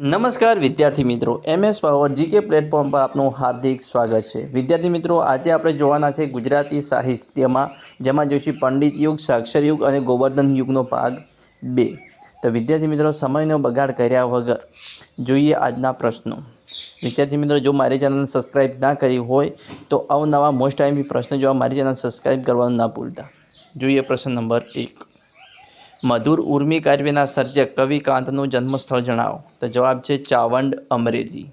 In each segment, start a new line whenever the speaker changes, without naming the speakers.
નમસ્કાર વિદ્યાર્થી મિત્રો, એમએસ પાવર જીકે પ્લેટફોર્મ પર આપનું હાર્દિક સ્વાગત છે. વિદ્યાર્થી મિત્રો, આજે આપણે જોવાના છે ગુજરાતી સાહિત્યમાં, જેમાં જોઈશું પંડિત યુગ, સાક્ષર યુગ અને ગોવર્ધન યુગનો ભાગ બે. તો વિદ્યાર્થી મિત્રો, સમયનો બગાડ કર્યા વગર જોઈએ આજના પ્રશ્નો. વિદ્યાર્થી મિત્રો, જો મારી ચેનલ સબસ્ક્રાઈબ ના કરી હોય, તો અવનવા મોસ્ટ ટાઈમ પ્રશ્ન જોવા મારી ચેનલ સબસ્ક્રાઈબ કરવાનું ના ભૂલતા. જોઈએ પ્રશ્ન નંબર એક. મધુર ઉર્મી કાવ્યના સર્જક કવિ કાંતનું જન્મસ્થળ જણાવો. તો જવાબ છે ચાવંડ અમરેલી.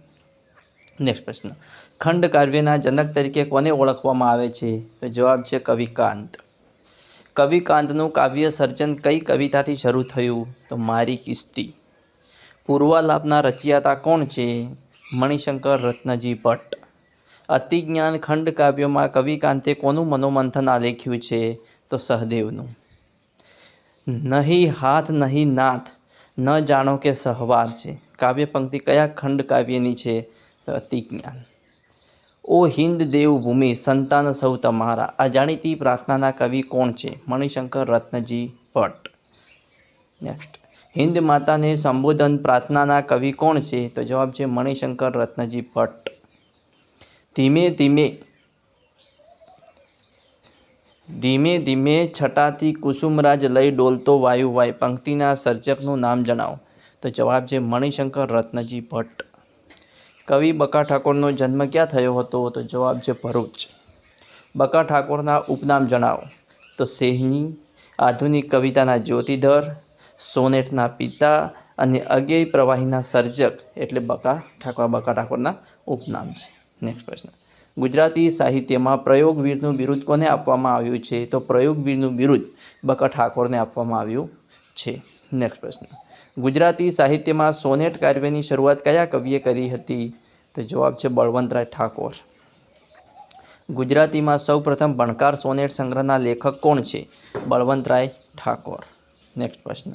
નેક્સ્ટ પ્રશ્ન. ખંડ કાવ્યના જનક તરીકે કોને ઓળખવામાં આવે છે? તો જવાબ છે કવિકાંત કવિકાંતનું કાવ્ય સર્જન કઈ કવિતાથી શરૂ થયું? તો મારી કિસ્તી. પૂર્વાલાપના રચયિતા કોણ છે? મણિશંકર રત્નજી ભટ્ટ. અતિજ્ઞાન ખંડ કાવ્યોમાં કવિકાંતે કોનું મનોમંથન આલેખ્યું છે? તો સહદેવનું. નહીં હાથ, નહીં નાથ. ન જાણો કે સહવાર છે. કાવ્ય પંક્તિ કયા ખંડ કાવ્યની છે? અતિજ્ઞાન. ઓ હિન્દ દેવભૂમિ, સંતાન સૌ તમારા. આ જાણીતી પ્રાર્થનાના કવિ કોણ છે? મણિશંકર રત્નજી ભટ્ટ. નેક્સ્ટ હિન્દ માતાને સંબોધન પ્રાર્થનાના કવિ કોણ છે? તો જવાબ છે મણિશંકર રત્નજી ભટ્ટ. ધીમે ધીમે ધીમે ધીમે છટાથી કુસુમરાજ લઈ ડોલતો વાયુ વાય પંક્તિના સર્જકનું નામ જણાવો. તો જવાબ છે મણિશંકર રત્નજી ભટ્ટ. કવિ બકા ઠાકોરનો જન્મ ક્યાં થયો હતો? તો જવાબ છે ભરૂચ. બકા ઠાકોરના ઉપનામ જણાવો. તો સેહની, આધુનિક કવિતાના જ્યોતિધર, સોનેટના પિતા અને અગેય પ્રવાહીના સર્જક એટલે બકા ઠાકોર, બકા ઠાકોરના ઉપનામ છે. નેક્સ્ટ પ્રશ્ન. ગુજરાતી સાહિત્યમાં પ્રયોગવીરનું બિરુદ કોને આપવામાં આવ્યું છે? તો પ્રયોગવીરનું બિરુદ બકા ઠાકોરને આપવામાં આવ્યું છે. નેક્સ્ટ પ્રશ્ન. ગુજરાતી સાહિત્યમાં સોનેટ કાવ્યની શરૂઆત કયા કવિએ કરી હતી? તો જવાબ છે બળવંતરાય ઠાકોર. ગુજરાતીમાં સૌપ્રથમ ભણકાર સોનેટ સંગ્રહના લેખક કોણ છે? બળવંતરાય ઠાકોર. નેક્સ્ટ પ્રશ્ન.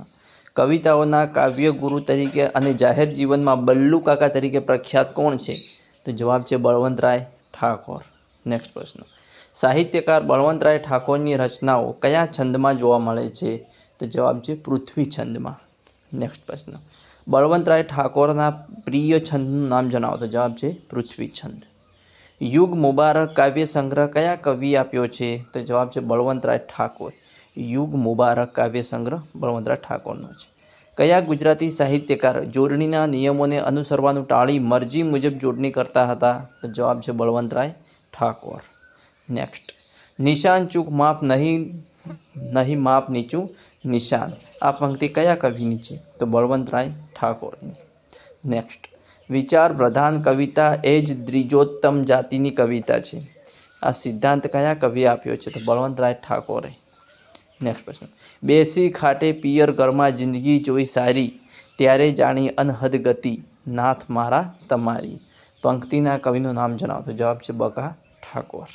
કવિતાઓના કાવ્ય ગુરુ તરીકે અને જાહેર જીવનમાં બલ્લુ કાકા તરીકે પ્રખ્યાત કોણ છે? તો જવાબ છે બળવંતરાય ઠાકોર. નેક્સ્ટ પ્રશ્ન. સાહિત્યકાર બળવંતરાય ઠાકોરની રચનાઓ કયા છંદમાં જોવા મળે છે? તો જવાબ છે પૃથ્વી છંદમાં. નેક્સ્ટ પ્રશ્ન. બળવંતરાય ઠાકોરના પ્રિય છંદનું નામ જણાવો. તો જવાબ છે પૃથ્વી છંદ. યુગ મુબારક કાવ્ય સંગ્રહ કયા કવિ આપ્યો છે? તો જવાબ છે બળવંતરાય ઠાકોર. યુગ મુબારક કાવ્ય સંગ્રહ બળવંતરાય ઠાકોરનો છે. કયા ગુજરાતી સાહિત્યકાર જોડણીના નિયમોને અનુસરવાનું ટાળી મરજી મુજબ જોડણી કરતા હતા? તો જવાબ છે બળવંતરાય ઠાકોર. નેક્સ્ટ નિશાન ચૂક માપ નહીં નહીં માપ નીચું નિશાન. આ પંક્તિ કયા કવિની છે? તો બળવંતરાય ઠાકોરની. નેક્સ્ટ વિચાર પ્રધાન કવિતા એ જ દ્વિજોત્તમ જાતિની કવિતા છે. આ સિદ્ધાંત કયા કવિએ આપ્યો છે? તો બળવંતરાય ઠાકોરે. નેક્સ્ટ પ્રશ્ન. બેસી ખાટે પિયર ઘરમાં જિંદગી જોઈ સારી. ત્યારે જાણી અનહદ ગતિ. નાથ મારા તમારી. પંક્તિના કવિનું નામ જણાવતો જવાબ છે બકા ઠાકોર.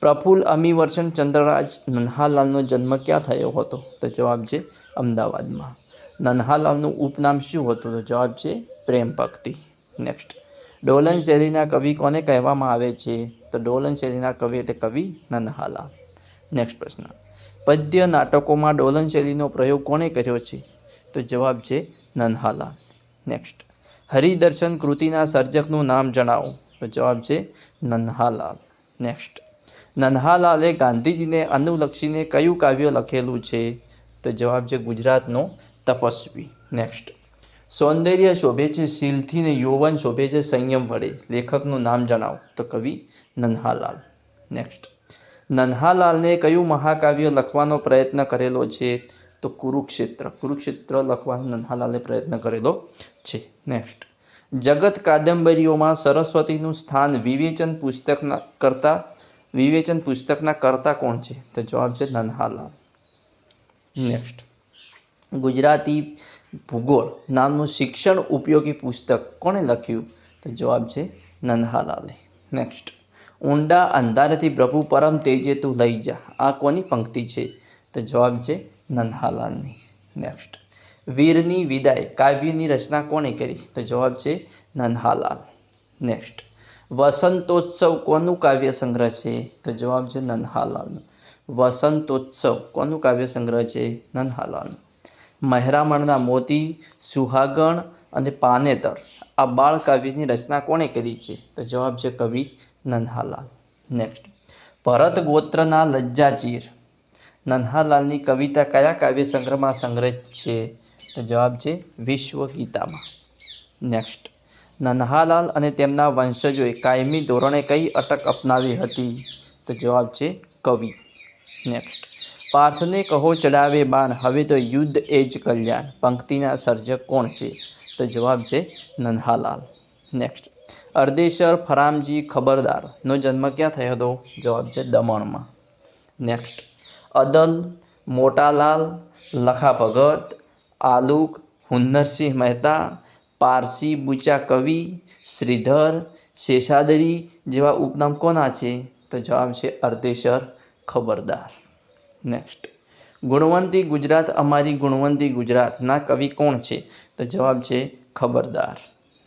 પ્રફુલ્લ અમીવર્ષણ ચંદ્રરાજ નન્હાલાલનો જન્મ ક્યાં થયો હતો? તો જવાબ છે અમદાવાદમાં. નન્હાલાલનું ઉપનામ શું હતું? તો જવાબ છે પ્રેમ ભક્તિ. નેક્સ્ટ. ડોલન શૈલીના કવિ કોને કહેવામાં આવે છે? તો ડોલન શૈલીના કવિ એટલે કવિ નન્હાલાલ. નેક્સ્ટ પ્રશ્ન. પદ્ય નાટકોમાં ડોલન શૈલીનો પ્રયોગ કોણે કર્યો છે? તો જવાબ છે નન્હાલાલ નેક્સ્ટ હરિદર્શન કૃતિના સર્જકનું નામ જણાવો. તો જવાબ છે નન્હાલાલ. નેક્સ્ટ નન્હાલાલે ગાંધીજીને અનુલક્ષીને કયું કાવ્ય લખેલું છે? તો જવાબ છે ગુજરાતનો તપસ્વી. નેક્સ્ટ સૌંદર્ય શોભે છે શીલથી ને યૌવન શોભે છે સંયમ વડે. લેખકનું નામ જણાવો. તો કવિ નન્હાલાલ. નેક્સ્ટ નન્હાલાલને કયું મહાકાવ્ય લખવાનો પ્રયત્ન કરેલો છે? તો કુરુક્ષેત્ર. કુરુક્ષેત્ર લખવાનો નન્હાલાલે પ્રયત્ન કરેલો છે. નેક્સ્ટ જગત કાદંબરીઓમાં સરસ્વતીનું સ્થાન વિવેચન પુસ્તકના કરતા, વિવેચન પુસ્તકના કરતા કોણ છે? તો જવાબ છે નન્હાલાલ. નેક્સ્ટ ગુજરાતી ભૂગોળ નામનું શિક્ષણ ઉપયોગી પુસ્તક કોણે લખ્યું? તો જવાબ છે નન્હાલાલે. નેક્સ્ટ ઊંડા અંધારેથી પ્રભુ પરમ તેજે તું લઈ જા. આ કોની પંક્તિ છે? તો જવાબ છે નન્હાલાલની નેક્સ્ટ વીરની વિદાય, કાવ્યની રચના કોણે કરી? તો જવાબ છે નંદહાલાલ. નેક્સ્ટ વસંતોત્સવ કોનું કાવ્ય સંગ્રહ છે? તો જવાબ છે નન્હાલાલનું વસંતોત્સવ કોનું કાવ્ય સંગ્રહ છે? નન્હાલાલનું મહેરામણના મોતી, સુહાગણ અને પાનેતર. આ બાળ કાવ્યની રચના કોણે કરી છે? તો જવાબ છે કવિ નન્હાલાલ નેક્સ્ટ ભરત ગોત્રના લજ્જાચીર. નન્હાલાલની કવિતા કયા કાવ્ય સંગ્રહમાં સંગ્રહિત છે? તો જવાબ છે વિશ્વ ગીતામાં નેક્સ્ટ નન્હાલાલ અને તેમના વંશજોએ કાયમી ધોરણે કઈ અટક અપનાવી હતી? તો જવાબ છે કવિ. નેક્સ્ટ પાર્થને કહો ચડાવે બાણ, હવે તો યુદ્ધ એ જ કલ્યાણ. પંક્તિના સર્જક કોણ છે? તો જવાબ છે નન્હાલાલ નેક્સ્ટ અર્દેશર ફરામજી ખબરદારનો જન્મ ક્યાં થયો હતો? જવાબ છે દમણમાં. નેક્સ્ટ અદલ, મોટાલાલ લખા ભગત આલુક, હુન્નરસિંહ મહેતા, પારસી બુચા કવિ, શ્રીધર, શેષાદરી જેવા ઉપનામ કોના છે? તો જવાબ છે અર્ધેશ્વર ખબરદાર. નેક્સ્ટ ગુણવંતી ગુજરાત, અમારી ગુણવંતી ગુજરાતના કવિ કોણ છે? તો જવાબ છે ખબરદાર.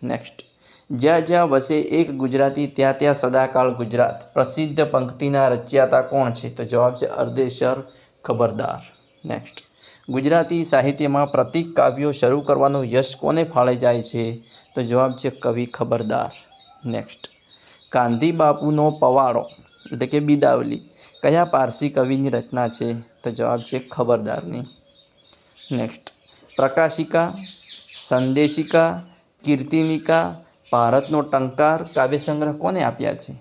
નેક્સ્ટ જ્યાં જ્યાં વસે એક ગુજરાતી, ત્યાં ત્યાં સદાકાળ ગુજરાત. પ્રસિદ્ધ પંક્તિના રચ્યાતા કોણ છે? તો જવાબ છે અર્ધેશ્વર ખબરદાર. નેક્સ્ટ ગુજરાતી સાહિત્યમાં પ્રતિક કાવ્યો શરૂ કરવાનું યશ કોને ફાળે જાય છે? તો જવાબ છે કવિ ખબરદાર. નેક્સ્ટ ગાંધી બાપુનો પવાડો, એટલે કે બિદાવલી. કયા પારસી કવિની રચના છે? તો જવાબ છે ખબરદારની. નેક્સ્ટ પ્રકાશિકા, સંદેશિકા, કીર્તિનિકા ભારતનો ટંકાર કાવ્ય સંગ્રહ કોને આપ્યા છે?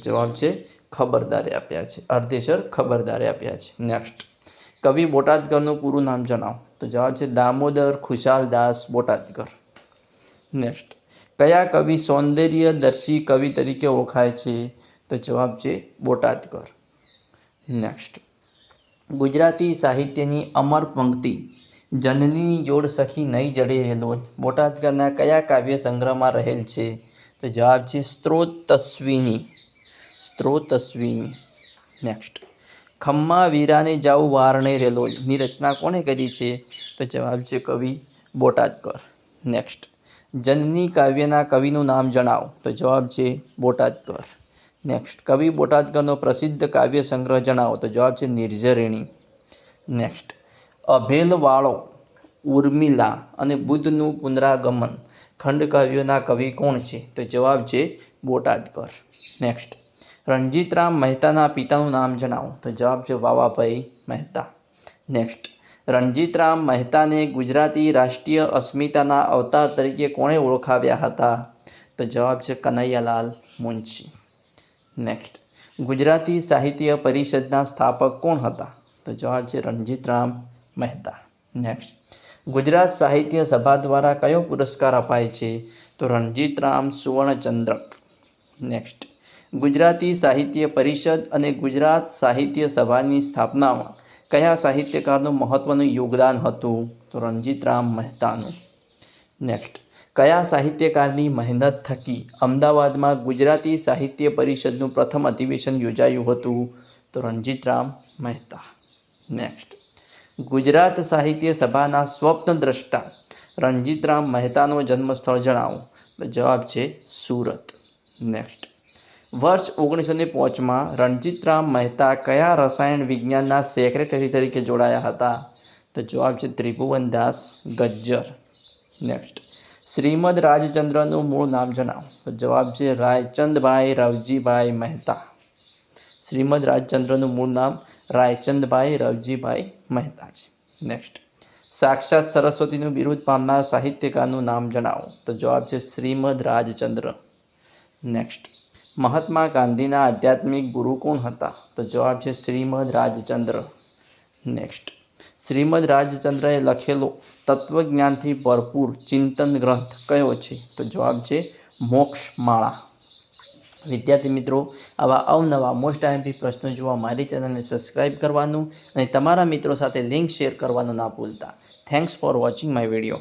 જવાબ છે ખબરદારે આપ્યા છે. અર્ધેશર ખબરદારે આપ્યા છે. નેક્સ્ટ કવિ બોટાદકરનું પૂરું નામ જણાવો. તો જવાબ છે દામોદર ખુશાલ દાસ બોટાદકર. નેક્સ્ટ કયા કવિ સૌંદર્યદર્શી કવિ તરીકે ઓળખાય છે? તો જવાબ છે બોટાદકર. નેક્સ્ટ ગુજરાતી સાહિત્યની અમર પંક્તિ. જનની જોડ સખી નહીં જડે હેલો બોટાદકરના કયા કાવ્ય સંગ્રહમાં રહેલ છે? તો જવાબ છે સ્ત્રોત તસ્વીની સ્ત્રોત તસ્વીની નેક્સ્ટ ખમ્મા વીરાને જાઉં વારણે રેલો. ની રચના કોણે કરી છે? તો જવાબ છે કવિ બોટાદકર. નેક્સ્ટ જનની કાવ્યના કવિનું નામ જણાવો. તો જવાબ છે બોટાદકર. નેક્સ્ટ કવિ બોટાદકરનો પ્રસિદ્ધ કાવ્ય સંગ્રહ જણાવો. તો જવાબ છે નિર્જરિણી. નેક્સ્ટ અભેલવાળો, ઉર્મિલા અને બુદ્ધનું પુનરાગમન. ખંડકાવ્યોના કવિ કોણ છે? તો જવાબ છે બોટાદકર. નેક્સ્ટ રણજીતરામ મહેતાના પિતાનું નામ જણાવો. તો જવાબ છે વાવાભાઈ મહેતા. નેક્સ્ટ રણજીતરામ મહેતાને ગુજરાતી રાષ્ટ્રીય અસ્મિતાના અવતાર તરીકે કોણે ઓળખાવ્યા હતા? તો જવાબ છે કનૈયાલાલ મુનશી. નેક્સ્ટ ગુજરાતી સાહિત્ય પરિષદના સ્થાપક કોણ હતા? તો જવાબ છે રણજીતરામ મહેતા. નેક્સ્ટ ગુજરાત સાહિત્ય સભા દ્વારા કયો પુરસ્કાર અપાય છે? તો રણજીતરામ સુવર્ણચંદ્રક નેક્સ્ટ ગુજરાતી સાહિત્ય પરિષદ અને ગુજરાત સાહિત્ય સભાની સ્થાપનામાં કયા સાહિત્યકારનું મહત્ત્વનું યોગદાન હતું? તો રણજીતરામ મહેતાનું. નેક્સ્ટ કયા સાહિત્યકારની મહેનત થકી અમદાવાદમાં ગુજરાતી સાહિત્ય પરિષદનું પ્રથમ અધિવેશન યોજાયું હતું? તો રણજીતરામ મહેતા. નેક્સ્ટ ગુજરાત સાહિત્ય સભાના સ્વપ્ન દ્રષ્ટા. રણજીતરામ મહેતાનો જન્મસ્થળ જણાવો. જવાબ છે સુરત. નેક્સ્ટ વર્ષ ઓગણીસો ને પાંચમાં રણજીતરામ મહેતા કયા રસાયણ વિજ્ઞાનના સેક્રેટરી તરીકે જોડાયા હતા? તો જવાબ છે ત્રિભુવનદાસ ગજ્જર. નેક્સ્ટ શ્રીમદ રાજચંદ્રનું મૂળ નામ જણાવો. તો જવાબ છે રાયચંદભાઈ રવજીભાઈ મહેતા. શ્રીમદ રાજચંદ્રનું મૂળ નામ રાયચંદભાઈ, રવજીભાઈ મહેતા છે નેક્સ્ટ સાક્ષાત સરસ્વતીનું બિરુદ પામનાર સાહિત્યકારનું નામ જણાવો. તો જવાબ છે શ્રીમદ રાજચંદ્ર. નેક્સ્ટ મહાત્મા ગાંધીના આધ્યાત્મિક ગુરુ કોણ હતા? તો જવાબ છે શ્રીમદ રાજચંદ્ર. નેક્સ્ટ શ્રીમદ રાજચંદ્રએ લખેલો તત્વજ્ઞાનથી ભરપૂર ચિંતન ગ્રંથ કયો છે? તો જવાબ છે મોક્ષમાળા. વિદ્યાર્થી મિત્રો, આવા અવનવા મોસ્ટ આઈએમપી પ્રશ્નો જોવા મારી ચેનલને સબસ્ક્રાઇબ કરવાનું અને તમારા મિત્રો સાથે લિંક શેર કરવાનું ના ભૂલતા. Thanks for watching my video